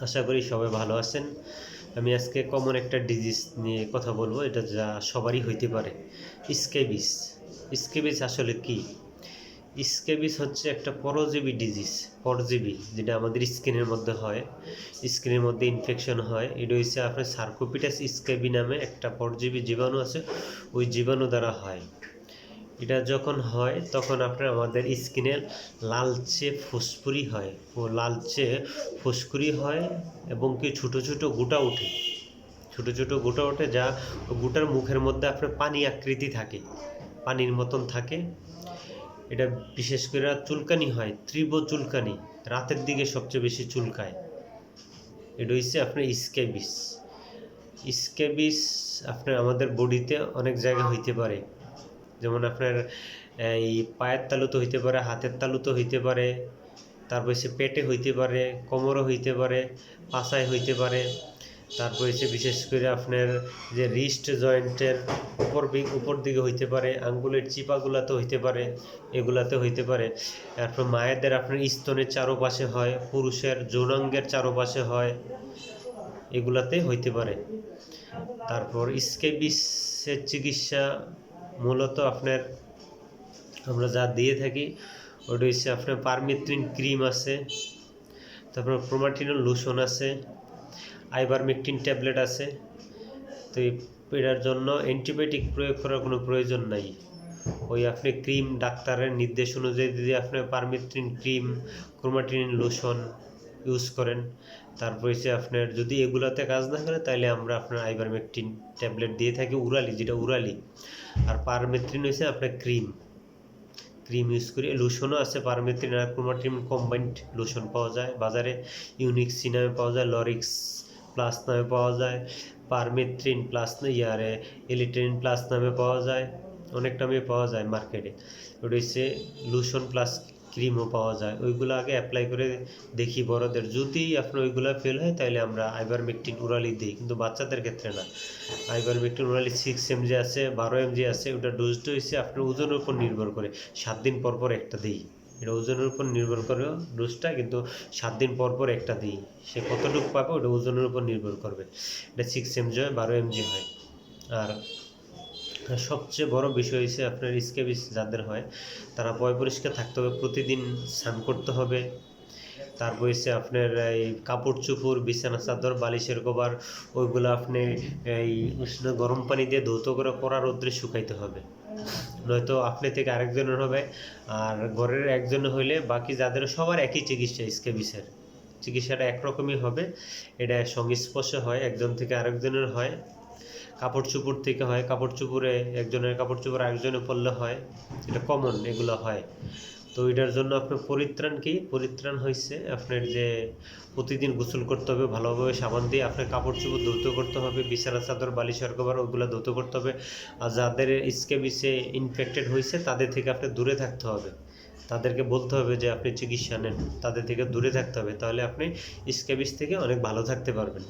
আশা করি সবাই ভালো আছেন। আমি আজকে কমন একটা ডিজিজ নিয়ে কথা বলব, এটা যা সবারই হইতে পারে। স্কেবিস। স্কেবিস আসলে কি? স্কেবিস হচ্ছে একটা পরজীবী ডিজিজ পরজীবী, যেটা আমাদের স্কিনের মধ্যে হয়। স্কিনের মধ্যে ইনফেকশন হয়। এটা হচ্ছে আপনার সার্কোপিটাস স্কেবি নামে একটা পরজীবী জীবাণু আছে, ওই জীবাণু দ্বারা হয়। এটা যখন হয়, তখন আপনার আমাদের স্কিনে লালচে ফুসকুড়ি হয়। ও লালচে ফুসকুরি হয় এবং কি ছোটো ছোটো গোটা ওঠে। ছোটো ছোটো গোটা ওঠে যা গোটার মুখের মধ্যে আপনার পানি আকৃতি থাকে, পানির মতন থাকে। এটা বিশেষ করে চুলকানি হয়, তীব্র চুলকানি, রাতের দিকে সবচেয়ে বেশি চুলকায়। এটা হচ্ছে আপনার স্কেবিস। স্কেবিস আপনার আমাদের বডিতে অনেক জায়গা হইতে পারে। যেমন আপনার, এই পায়ের তালু তালুতে হইতে পারে, হাতের তালু তালুতে হইতে পারে, তারপর সে পেটে হইতে পারে, কোমরও হইতে পারে, পাছায় হইতে পারে, তারপর এসে বিশেষ করে আপনার যে রিস্ট জয়েন্টের উপর উপর দিকে হইতে পারে, আঙ্গুলের চিপাগুলাতে হইতে পারে, এগুলাতে হইতে পারে। তারপর মায়েদের আপনার স্তনের চারোপাশে হয়, পুরুষের যৌনাঙ্গের চারোপাশে হয়, এগুলাতে হইতে পারে। তারপর স্কেবিসের চিকিৎসা মূলত আপনার আমরা যা দিয়ে থাকি, ওটা হচ্ছে আপনার পারমিত্রিন ক্রিম আছে, তারপর প্রোমাটিনল লোশন আছে, আইবারমেকটিন ট্যাবলেট আছে, তো এটার জন্য অ্যান্টিবায়োটিক প্রয়োগ করার কোনো প্রয়োজন নাই। ওই আপনি ক্রিম ডাক্তারের নির্দেশ অনুযায়ী যদি আপনার permethrin cream crotamiton lotion use করেন। তারপর হচ্ছে আপনার যদি এগুলাতে কাজ না করে তাহলে আমরা আপনার আইবারমেকটিন ট্যাবলেট দিয়ে থাকি, উরালি, যেটা উরালি। আর পারমেট্রিন হচ্ছে আপনার ক্রিম ক্রিম ইউজ করি। লোশনও আছে পারমেট্রিন আর ক্রোমাটিন কম্বাইন্ড লোশন পাওয়া যায়। বাজারে ইউনিক সি নামে পাওয়া যায় লরিক্স প্লাস নামে পাওয়া যায় পারমেট্রিন প্লাস ইয়ারে এলিট্রিন প্লাস নামে পাওয়া যায়। অনেক নামে পাওয়া যায় মার্কেটে ওটা হচ্ছে লোশন প্লাস ক্রিমও পাওয়া যায়। ওইগুলো আগে অ্যাপ্লাই করে দেখি বড়দের। যদি আপনার ওইগুলো ফেল হয় তাহলে আমরা আইবারমেকটিন উরালি দিই, কিন্তু বাচ্চাদের ক্ষেত্রে না। আইবারমেকটিন উরালি সিক্স এমজি আছে, বারো এমজি আছে, ওটা ডোজটা হচ্ছে আপনার ওজনের উপর নির্ভর করে। সাত দিন পর পর একটা দিই। এটা ওজনের উপর নির্ভর করে ডোজটা কিন্তু সাত দিন পর পর একটা দিই। সে কতটুকু পাবে, ওটা ওজনের উপর নির্ভর করবে। এটা সিক্স এমজি হয়, বারো এমজি হয়। আর সবচেয়ে বড় বিষয় হচ্ছে আপনার স্কেবিস যাদের হয়, তারা পয় পরিষ্কার থাকতে হবে, প্রতিদিন স্নান করতে হবে। তারপর হচ্ছে আপনার এই কাপড় চুপড়, বিছানা চাদর, বালিশের কভার, ওইগুলো আপনি এই উষ্ণ গরম পানি দিয়ে ধৌত করে কড়া রোদ্রে শুকাইতে হবে। নয়তো আপনি থেকে আরেকজনের হবে আর ঘরের একজনের হইলে বাকি যাদের, সবার একই চিকিৎসা স্কেবিসের চিকিৎসাটা একরকমই হবে, এটা সংস্পর্শ হয়, একজন থেকে আরেকজনের হয়। কাপড় চুপড় থেকে হয় কাপড় চুপড়ে একজনের কাপড় চুপড় আরেকজনে পরলে হয় এটা কমন এগুলো হয়। তো এটার জন্য আপনার পরিত্রাণ কি? পরিত্রাণ হয়েছে আপনার যে প্রতিদিন গোসল করতে হবে, ভালোভাবে সাবান দিয়ে আপনার কাপড় চুপড় ধৌত করতে হবে, বিছানা, চাদর বালিশের কভার, ওগুলো ধৌত করতে হবে। আর যাদের স্কেবিসে ইনফেক্টেড হয়েছে তাদের থেকে আপনি দূরে থাকতে হবে। তাদেরকে বলতে হবে যে আপনি চিকিৎসা নেন, তাদের থেকে দূরে থাকতে হবে, তাহলে আপনি স্কেবিস থেকে অনেক ভালো থাকতে পারবেন।